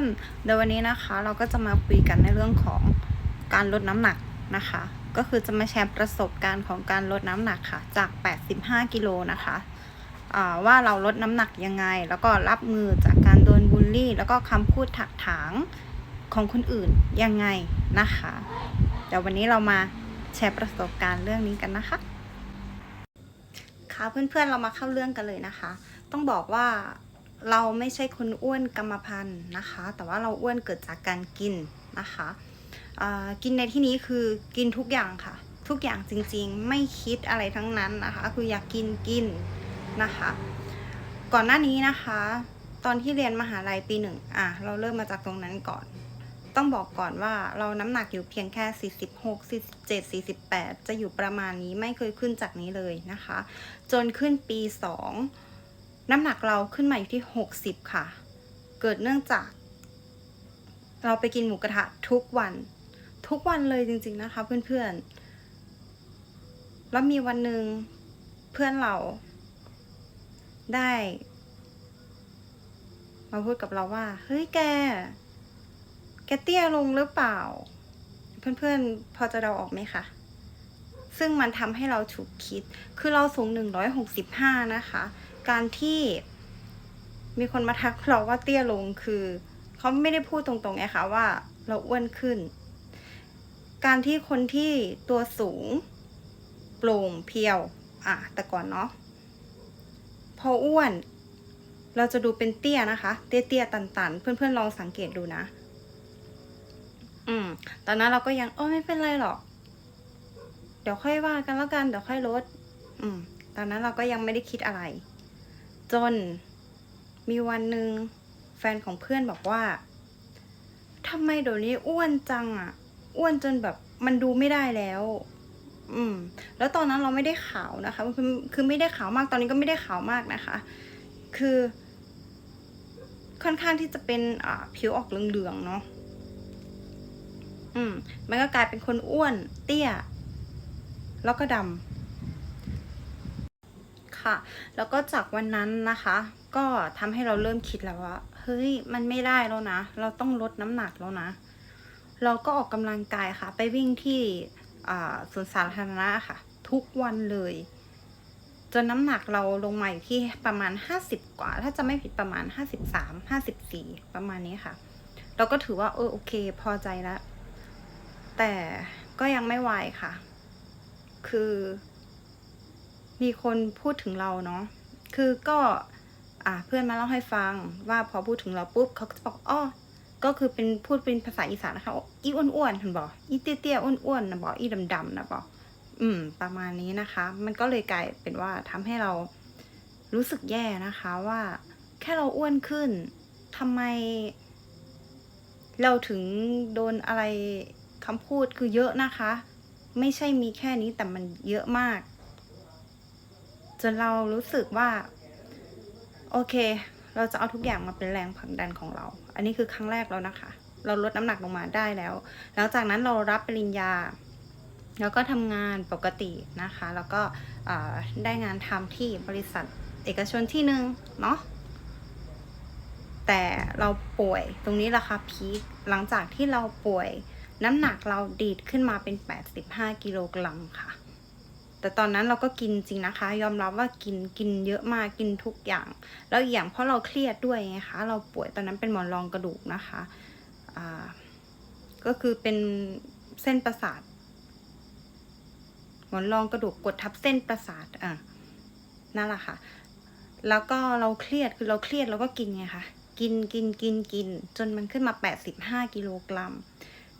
นเดี๋ยววันนี้นะคะเราก็จะมาคุยกันในเรื่องของการลดน้ำหนักนะคะ ก็คือจะมาแชร์ประสบการณ์ของการลดน้ำหนักค่ะ จาก 85 กิโลนะคะว่าเราลดน้ำหนักยังไง แล้วก็รับมือจากการโดนบูลลี่ แล้วก็คำพูดถักถางของคนอื่นยังไงนะคะเดี๋ยววันนี้เรามาแชร์ประสบการณ์เรื่องนี้กันนะคะ ค่ะเพื่อนๆเรามาเข้าเรื่องกันเลยนะคะ ต้องบอกว่า เราไม่ใช่คนอ้วนกรรมพันธุ์นะคะ แต่ว่าเราอ้วนเกิดจากการกินนะคะกินในที่นี้คือกินทุกอย่างค่ะ ทุกอย่างจริงๆ ไม่คิดอะไรทั้งนั้นนะคะคืออยากกินกินนะคะ ก่อนหน้านี้นะคะ ตอนที่เรียนมหาลัยปีหนึ่งอะเราเริ่มมาจากตรงนั้นก่อน ต้องบอกก่อนว่าเราน้ำหนักอยู่เพียงแค่ 46 47 48 จะอยู่ประมาณนี้ไม่เคยขึ้นจากนี้เลยนะคะ จนขึ้นปี 2 น้ำหนักเราขึ้นมาอยู่ที่ 60 ค่ะ เกิดเนื่องจาก เราไปกินหมูกระทะทุกวัน ทุกวันเลยจริงๆนะคะเพื่อนๆ แล้วมีวันหนึ่งเพื่อนเราได้ มาพูดกับเราว่า เฮ้ยแก แกเตี้ยลงหรือเปล่า เพื่อนๆ พอจะเดาออกไหมคะซึ่งมันทำให้เราฉุกคิด คือเราสูง 165 นะคะ การที่มีคนมาทักเราว่าเตี้ยลงคือเขาไม่ได้พูดตรงๆไงคะว่าเราอ้วนขึ้น การที่คนที่ตัวสูงโปร่งเพียว อะแต่ก่อนเนาะพออ้วน เราจะดูเป็นเตี้ยนะคะ เตี้ยๆตันๆเพื่อนๆลองสังเกตดูนะ อืม ตอนนั้นเราก็ยังโอ้ไม่เป็นไรหรอก เดี๋ยวค่อยว่ากันแล้วกัน เดี๋ยวค่อยลด อืม ตอนนั้นเราก็ยังไม่ได้คิดอะไร จนมีวันหนึ่งแฟนของเพื่อนบอกว่าทำไมเดี๋ยวนี้อ้วนจังอะอ้วนจนแบบมันดูไม่ได้แล้ว อืม แล้วตอนนั้นเราไม่ได้ขาวนะคะคือคือไม่ได้ขาวมากตอนนี้ก็ไม่ได้ขาวมากนะคะ คือ ค่อนข้างที่จะเป็นอ่าผิวออกเหลืองๆเนาะอืม มันก็กลายเป็นคนอ้วน เตี้ย แล้วก็ดำ ค่ะ แล้วก็จากวันนั้นนะคะ ก็ทำให้เราเริ่มคิดแล้วว่าเฮ้ยมันไม่ได้แล้วนะ เราต้องลดน้ำหนักแล้วนะ เราก็ออกกำลังกายค่ะ ไปวิ่งที่สวนสาธารณะค่ะ ทุกวันเลย จนน้ำหนักเราลงมาอยู่ที่ประมาณ 50 กว่า ถ้าจะไม่ผิดประมาณ 53 54 ประมาณนี้ค่ะ เราก็ถือว่าเออโอเค พอใจแล้วแต่ก็ยังไม่ไหวค่ะ คือ มีคนพูดถึงเราเนาะคือก็อ่าเพื่อนมาเล่าให้ฟังว่าพอพูดถึงเราปุ๊บเขาก็จะบอกอ้อก็คือเป็นพูดเป็นภาษาอีสานนะคะอีอ้วนๆเห็นบอกอีเตี้ยๆอ้วนๆนะบอกอีดำๆนะบอกอืม ประมาณนี้นะคะ มันก็เลยกลายเป็นว่าทำให้เรารู้สึกแย่นะคะว่า แค่เราอ้วนขึ้นทำไม เราถึงโดนอะไรคำพูดคือเยอะนะคะ ไม่ใช่มีแค่นี้แต่มันเยอะมาก จนเรารู้สึกว่า โอเค เราจะเอาทุกอย่างมาเป็นแรงผลักดันของเรา อันนี้คือครั้งแรกแล้วนะคะ เราลดน้ำหนักลงมาได้แล้ว หลังจากนั้นเรารับปริญญา แล้วก็ทำงานปกตินะคะ แล้วก็ได้งานทำที่บริษัทเอกชนที่หนึ่งเนาะแต่เราป่วยตรงนี้แหละค่ะพีคหลังจากที่เราป่วยน้ำหนักเราดีดขึ้นมาเป็น 85 กิโลกรัมค่ะ แต่ตอนนั้นเราก็กินจริงนะคะ ยอมรับว่ากินกินเยอะมากกินทุกอย่าง แล้วอย่างเพราะเราเครียดด้วยไงคะเราป่วยตอนนั้นเป็นหมอนรองกระดูกนะคะอ่าก็คือเป็นเส้นประสาทหมอนรองกระดูกกดทับเส้นประสาทอะนั่นแหละค่ะ แล้วก็เราเครียดคือเราเครียดเราก็กินไงคะกินกินกินกิน จนมันขึ้นมา 85กิโลกรัม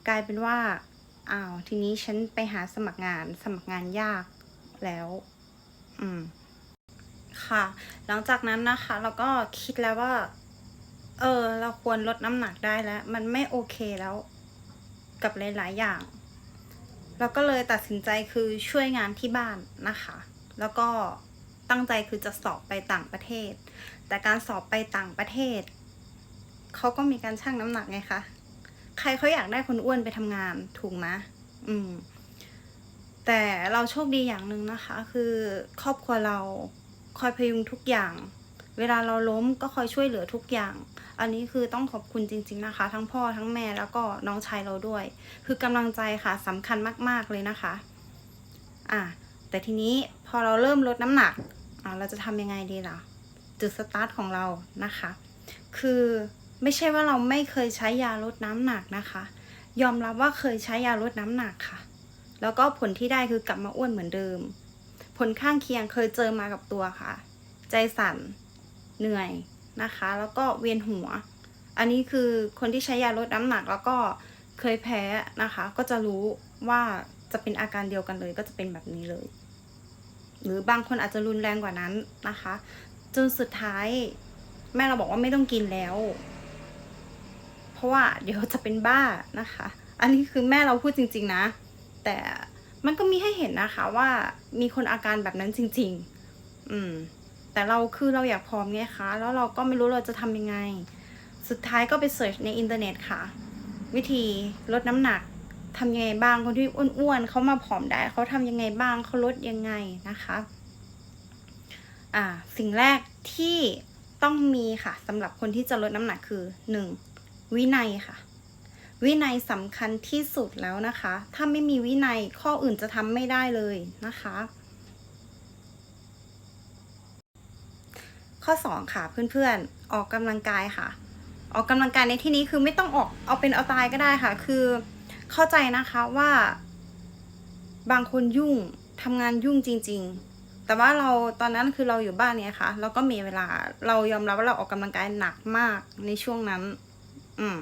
กลายเป็นว่าอ้าวทีนี้ฉันไปหาสมัครงานสมัครงานยาก แล้ว อืม ค่ะ หลังจากนั้นนะคะ เราก็คิดแล้วว่า เออ เราควรลดน้ำหนักได้แล้ว มันไม่โอเคแล้ว กับหลายๆอย่าง เราก็เลยตัดสินใจคือช่วยงานที่บ้านนะคะ แล้วก็ตั้งใจคือจะสอบไปต่างประเทศ แต่การสอบไปต่างประเทศ เขาก็มีการชั่งน้ำหนักไงคะ ใครเขาอยากได้คนอ้วนไปทำงานถูกไหมอืม แต่เราโชคดีอย่างหนึ่งนะคะ คือครอบครัวเราคอยพยุงทุกอย่าง เวลาเราล้มก็คอยช่วยเหลือทุกอย่าง อันนี้คือต้องขอบคุณจริง ๆนะคะ ทั้งพ่อทั้งแม่แล้วก็น้องชายเราด้วย คือกำลังใจค่ะสำคัญมากๆเลยนะคะ อะแต่ทีนี้พอเราเริ่มลดน้ำหนักอะเราจะทำยังไงดีล่ะ จุดสตาร์ทของเรานะคะ คือไม่ใช่ว่าเราไม่เคยใช้ยาลดน้ำหนักนะคะ ยอมรับว่าเคยใช้ยาลดน้ำหนักค่ะ แล้วก็ผลที่ได้คือกลับมาอ้วนเหมือนเดิม ผลข้างเคียงเคยเจอมากับตัวค่ะ ใจสั่น เหนื่อยนะคะ แล้วก็เวียนหัว อันนี้คือคนที่ใช้ยาลดน้ำหนักแล้วก็เคยแพ้นะคะ ก็จะรู้ว่าจะเป็นอาการเดียวกันเลย ก็จะเป็นแบบนี้เลย หรือบางคนอาจจะรุนแรงกว่านั้นนะคะ จนสุดท้ายแม่เราบอกว่าไม่ต้องกินแล้ว เพราะว่าเดี๋ยวจะเป็นบ้านะคะ อันนี้คือแม่เราพูดจริง ๆ นะ แต่มันก็มีให้เห็นนะคะว่ามีคนอาการแบบนั้นจริง ๆ อืม แต่เราคือเราอยากผอมไงคะ แล้วเราก็ไม่รู้เราจะทำยังไง สุดท้ายก็ไปเสิร์ชในอินเทอร์เน็ตค่ะ วิธีลดน้ำหนักทำยังไงบ้างคนที่อ้วนๆเขามาผอมได้เขาทำยังไงบ้างเขาลดยังไงนะคะ อ่า สิ่งแรกที่ต้องมีค่ะสำหรับคนที่จะลดน้ำหนักคือหนึ่งวินัยค่ะ วินัยสำคัญที่สุดแล้วนะคะ ถ้าไม่มีวินัยข้ออื่นจะทำไม่ได้เลยนะคะ ข้อ 2 ค่ะเพื่อนๆ ออกกำลังกายค่ะ ออกกำลังกายในที่นี้คือไม่ต้องออกเอาเป็นเอาตายก็ได้ค่ะ คือเข้าใจนะคะว่า บางคนยุ่งทำงานยุ่งจริง ๆ แต่ว่าเราตอนนั้นคือเราอยู่บ้านเนี่ยค่ะ เราก็มีเวลาเรายอมรับว่าเราออกกำลังกายหนักมากในช่วงนั้น อืม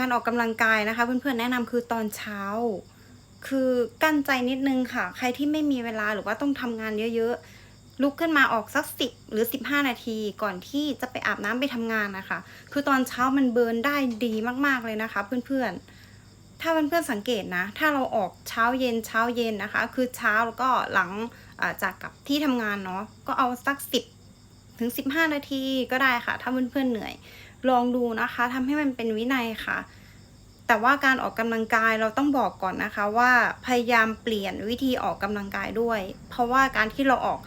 การออกกำลังกายนะคะ เพื่อนๆแนะนำคือตอนเช้า คือกั้นใจนิดนึงค่ะ ใครที่ไม่มีเวลาหรือว่าต้องทำงานเยอะๆ ลุกขึ้นมาออกสักสิบหรือสิบห้านาทีก่อนที่จะไปอาบน้ำไปทำงานนะคะ คือตอนเช้ามันเบิร์นได้ดีมากๆเลยนะคะ เพื่อนๆ ถ้าเพื่อนๆสังเกตนะ ถ้าเราออกเช้าเย็นเช้าเย็นนะคะ คือเช้าแล้วก็หลังจากกลับที่ทำงานเนาะก็เอาสักสิบถึงสิบห้านาทีก็ได้ค่ะ ถ้าเพื่อนๆเหนื่อย ลองดูนะคะทำให้มันเป็นวินัยค่ะ แต่ว่าการออกกำลังกายเราต้องบอกก่อนนะคะว่าพยายามเปลี่ยนวิธีออกกำลังกายด้วย เพราะว่าการที่เราออก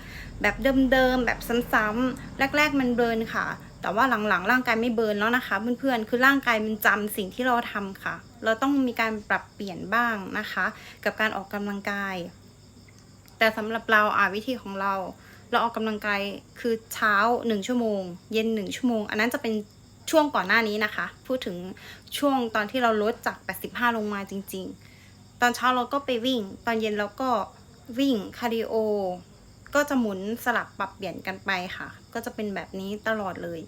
แบบเดิมๆแบบซ้ำๆแรก ๆ มันเบิร์นค่ะ แต่ว่าหลังๆร่างกายไม่เบิร์นแล้วนะคะเพื่อนๆคือร่างกายมันจำสิ่งที่เราทำค่ะ เราต้องมีการปรับเปลี่ยนบ้างนะคะ กับการออกกำลังกาย แต่สำหรับเราอ่าวิธีของเราเราออกกำลังกายคือเช้าหนึ่งชั่วโมง เย็นหนึ่งชั่วโมง อันนั้นจะเป็น ช่วงก่อนหน้านี้นะคะ พูดถึงช่วงตอนที่เราลดจาก 85 ลงมาจริง ๆ ตอนเช้าเราก็ไปวิ่ง ตอนเย็นเราก็วิ่งคาร์ดิโอ ก็จะหมุนสลับปรับเปลี่ยนกันไปค่ะ ก็จะเป็นแบบนี้ตลอดเลย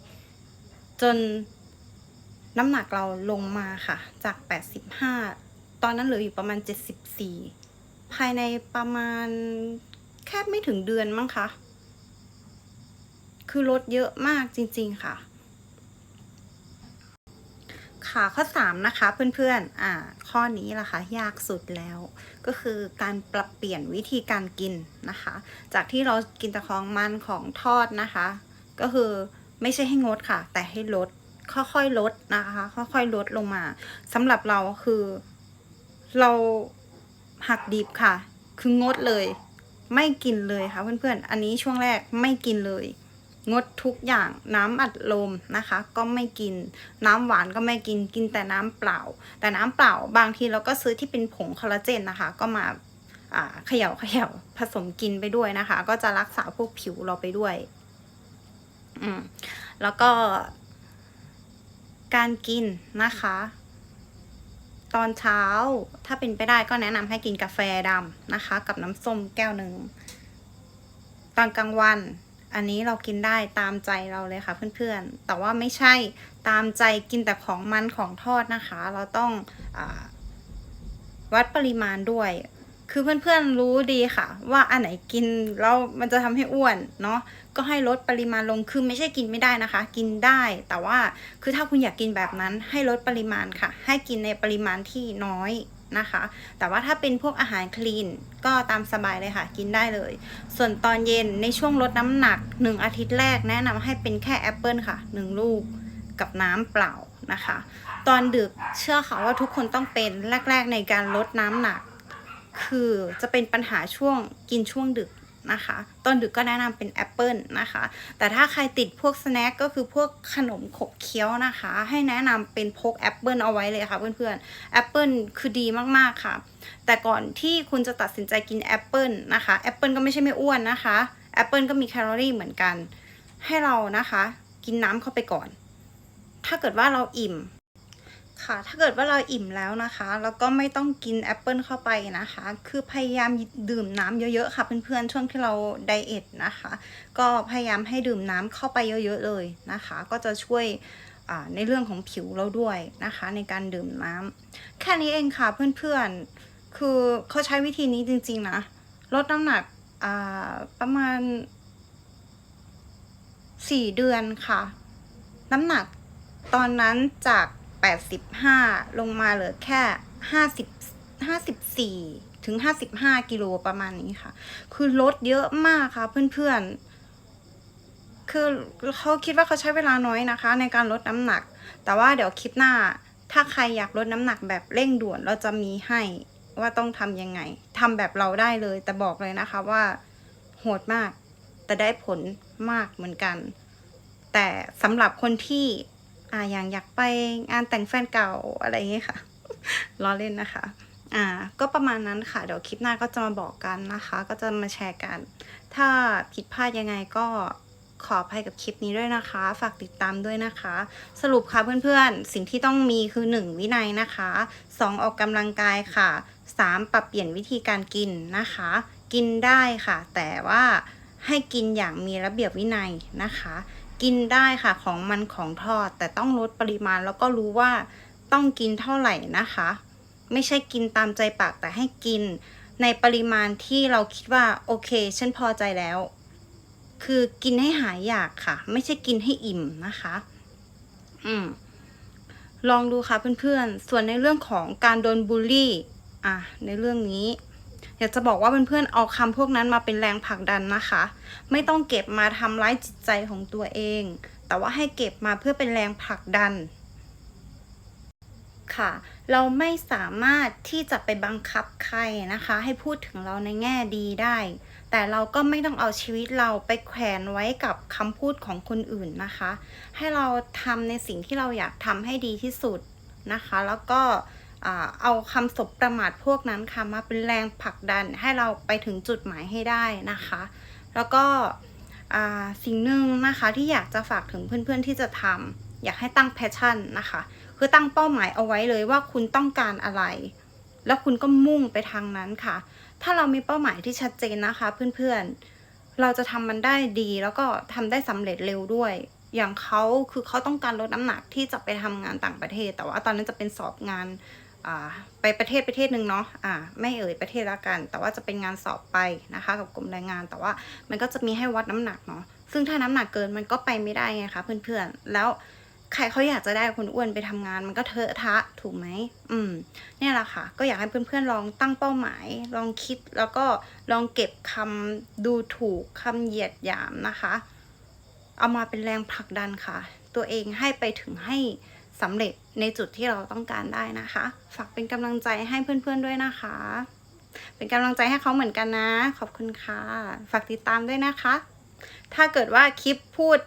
จนน้ำหนักเราลงมาค่ะ จาก 85 ตอนนั้นเหลืออยู่ประมาณ 74 ภายในประมาณแค่ไม่ถึงเดือนมั้งคะ คือลดเยอะมากจริง ๆ ค่ะค่ะ ข้อ 3 นะคะเพื่อนๆอ่าข้อนี้ล่ะคะยากสุดแล้ว ก็คือการปรับเปลี่ยนวิธีการกินนะคะ จากที่เรากินแต่ของมันของทอดนะคะ ก็คือไม่ใช่ให้งดค่ะ แต่ให้ลดค่อยๆลดนะคะ ค่อยๆลดลงมาสำหรับเราคือ เราหักดิบค่ะ คืองดเลย ไม่กินเลยค่ะเพื่อนๆ อันนี้ช่วงแรกไม่กินเลย งดทุกอย่างน้ำอัดลมนะคะ ก็ไม่กิน น้ำหวานก็ไม่กินกินแต่น้ำเปล่า แต่น้ำเปล่าบางทีเราก็ซื้อที่เป็นผงคอลลาเจนนะคะ ก็มาเขย่าเขย่าผสมกินไปด้วยนะคะ ก็จะรักษาพวกผิวเราไปด้วย อืมแล้วก็ การกินนะคะ ตอนเช้าถ้าเป็นไปได้ก็แนะนำให้กินกาแฟดำนะคะ กับน้ำส้มแก้วหนึ่งตอนกลางวัน อันนี้เรากินได้ตามใจเราเลยค่ะเพื่อนๆ แต่ว่าไม่ใช่ตามใจกินแต่ของมันของทอดนะคะ เราต้องอวัดปริมาณด้วย คือเพื่อนๆรู้ดีค่ะ ว่าอันไหนกินแล้วมันจะทำให้อ้วนเนาะ ก็ให้ลดปริมาณลง คือไม่ใช่กินไม่ได้นะคะ กินได้ แต่ว่าคือถ้าคุณอยากกินแบบนั้นให้ลดปริมาณค่ะ ให้กินในปริมาณที่น้อย นะคะ แต่ว่าถ้าเป็นพวกอาหารคลีนก็ตามสบายเลยค่ะ กินได้เลย ส่วนตอนเย็นในช่วงลดน้ำหนัก 1 อาทิตย์แรกแนะนำให้เป็นแค่แอปเปิลค่ะ 1 ลูกกับน้ำเปล่านะคะ ตอนดึกเชื่อค่ะว่าทุกคนต้องเป็นแรก ๆ ในการลดน้ำหนัก คือจะเป็นปัญหาช่วงกินช่วงดึก นะคะ ตอนดึกก็แนะนำเป็นแอปเปิลนะคะ แต่ถ้าใครติดพวกสแน็คก็คือพวกขนมขบเคี้ยวนะคะ ให้แนะนำเป็นพกแอปเปิลเอาไว้เลยค่ะเพื่อนๆแอปเปิลคือดีมากๆค่ะ แต่ก่อนที่คุณจะตัดสินใจกินแอปเปิลนะคะแอปเปิลก็ไม่ใช่ไม่อ้วนนะคะแอปเปิลก็มีแคลอรี่เหมือนกัน ให้เรานะคะ กินน้ำเข้าไปก่อน ถ้าเกิดว่าเราอิ่ม ค่ะ ถ้าเกิดว่าเราอิ่มแล้วนะคะ แล้วก็ไม่ต้องกินแอปเปิลเข้าไปนะคะ คือพยายามดื่มน้ำเยอะๆค่ะเพื่อนๆช่วงที่เราไดเอทนะคะ ก็พยายามให้ดื่มน้ำเข้าไปเยอะๆเลยนะคะ ก็จะช่วยในเรื่องของผิวเราด้วยนะคะ ในการดื่มน้ำแค่นี้เองค่ะเพื่อนๆ คือเขาใช้วิธีนี้จริงๆนะ ลดน้ำหนักประมาณสี่เดือนค่ะ น้ำหนักตอนนั้นจาก 85 ลงมาเหลือแค่ 50 54 ถึง 55 กิโลประมาณนี้ค่ะ คือลดเยอะมากค่ะเพื่อนๆ คือเขาคิดว่าเขาใช้เวลาน้อยนะคะ ในการลดน้ำหนัก แต่ว่าเดี๋ยวคลิปหน้า ถ้าใครอยากลดน้ำหนักแบบเร่งด่วนเราจะมีให้ว่าต้องทำยังไงทำแบบเราได้เลย แต่บอกเลยนะคะว่าโหดมาก แต่ได้ผลมากเหมือนกัน แต่สำหรับคนที่ อ่าอย่างอยากไปงานแต่งแฟนเก่าอะไรอย่างเงี้ยค่ะล้อเล่นนะคะอ่าก็ประมาณนั้นค่ะ เดี๋ยวคลิปหน้าก็จะมาบอกกันนะคะ ก็จะมาแชร์กัน ถ้าผิดพลาดยังไงก็ขออภัยกับคลิปนี้ด้วยนะคะ ฝากติดตามด้วยนะคะ สรุปค่ะเพื่อนๆ สิ่งที่ต้องมีคือ 1 วินัยนะคะ 2 ออกกำลังกายค่ะ 3 ปรับเปลี่ยนวิธีการกินนะคะ กินได้ค่ะ แต่ว่าให้กินอย่างมีระเบียบวินัยนะคะ กินได้ค่ะของมันของทอด แต่ต้องลดปริมาณแล้วก็รู้ว่าต้องกินเท่าไหร่นะคะ ไม่ใช่กินตามใจปากแต่ให้กินในปริมาณที่เราคิดว่าโอเคฉันพอใจแล้ว คือกินให้หายอยากค่ะ ไม่ใช่กินให้อิ่มนะคะ อืมลองดูค่ะเพื่อนๆ ส่วนในเรื่องของการโดนบูลลี่ อะ ในเรื่องนี้ อยากจะบอกว่าเพื่อนๆเอาคำพวกนั้นมาเป็นแรงผลักดันนะคะ ไม่ต้องเก็บมาทำร้ายจิตใจของตัวเอง แต่ว่าให้เก็บมาเพื่อเป็นแรงผลักดันค่ะ เราไม่สามารถที่จะไปบังคับใครนะคะ ให้พูดถึงเราในแง่ดีได้ แต่เราก็ไม่ต้องเอาชีวิตเราไปแขวนไว้กับคำพูดของคนอื่นนะคะ ให้เราทำในสิ่งที่เราอยากทำให้ดีที่สุดนะคะ แล้วก็ เอาคำสบประมาทพวกนั้นค่ะมาเป็นแรงผลักดันให้เราไปถึงจุดหมายให้ได้นะคะ แล้วก็สิ่งหนึ่งนะคะที่อยากจะฝากถึงเพื่อนๆที่จะทำอยากให้ตั้งแพชชั่นนะคะ คือตั้งเป้าหมายเอาไว้เลยว่าคุณต้องการอะไร แล้วคุณก็มุ่งไปทางนั้นค่ะ ถ้าเรามีเป้าหมายที่ชัดเจนนะคะ เพื่อนๆ เราจะทำมันได้ดีแล้วก็ทำได้สำเร็จเร็วด้วยอย่างเขาคือเขาต้องการลดน้ำหนักที่จะไปทำงานต่างประเทศ แต่ว่าตอนนั้นจะเป็นสอบงาน ไปประเทศประเทศหนึ่งเนาะะไม่เอ่ยประเทศละกัน แต่ว่าจะเป็นงานสอบไปนะคะ กับกรมแรงงาน แต่ว่ามันก็จะมีให้วัดน้ำหนักเนาะซึ่งถ้าน้ำหนักเกินมันก็ไปไม่ได้ไงคะเพื่อนๆแล้วใครเขาอยากจะได้คนอ้วนไปทำงาน มันก็เทอะทะถูกไหมอืมเนี่ยแหละค่ะ ก็อยากให้เพื่อนๆลองตั้งเป้าหมาย ลองคิดแล้วก็ลองเก็บคำดูถูกคำเหยียดหยามนะคะ เอามาเป็นแรงผลักดันค่ะ ตัวเองให้ไปถึงให้ สำเร็จในจุดที่เราต้องการได้นะคะ ฝากเป็นกำลังใจให้เพื่อนๆด้วยนะคะ เป็นกำลังใจให้เขาเหมือนกันนะ ขอบคุณค่ะ ฝากติดตามด้วยนะคะ ถ้าเกิดว่าคลิปพูด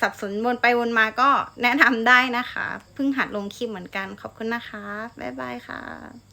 สับสนวนไปวนมาก็แนะนำได้นะคะ เพิ่งหัดลงคลิปเหมือนกัน ขอบคุณนะคะ บ๊ายบายค่ะ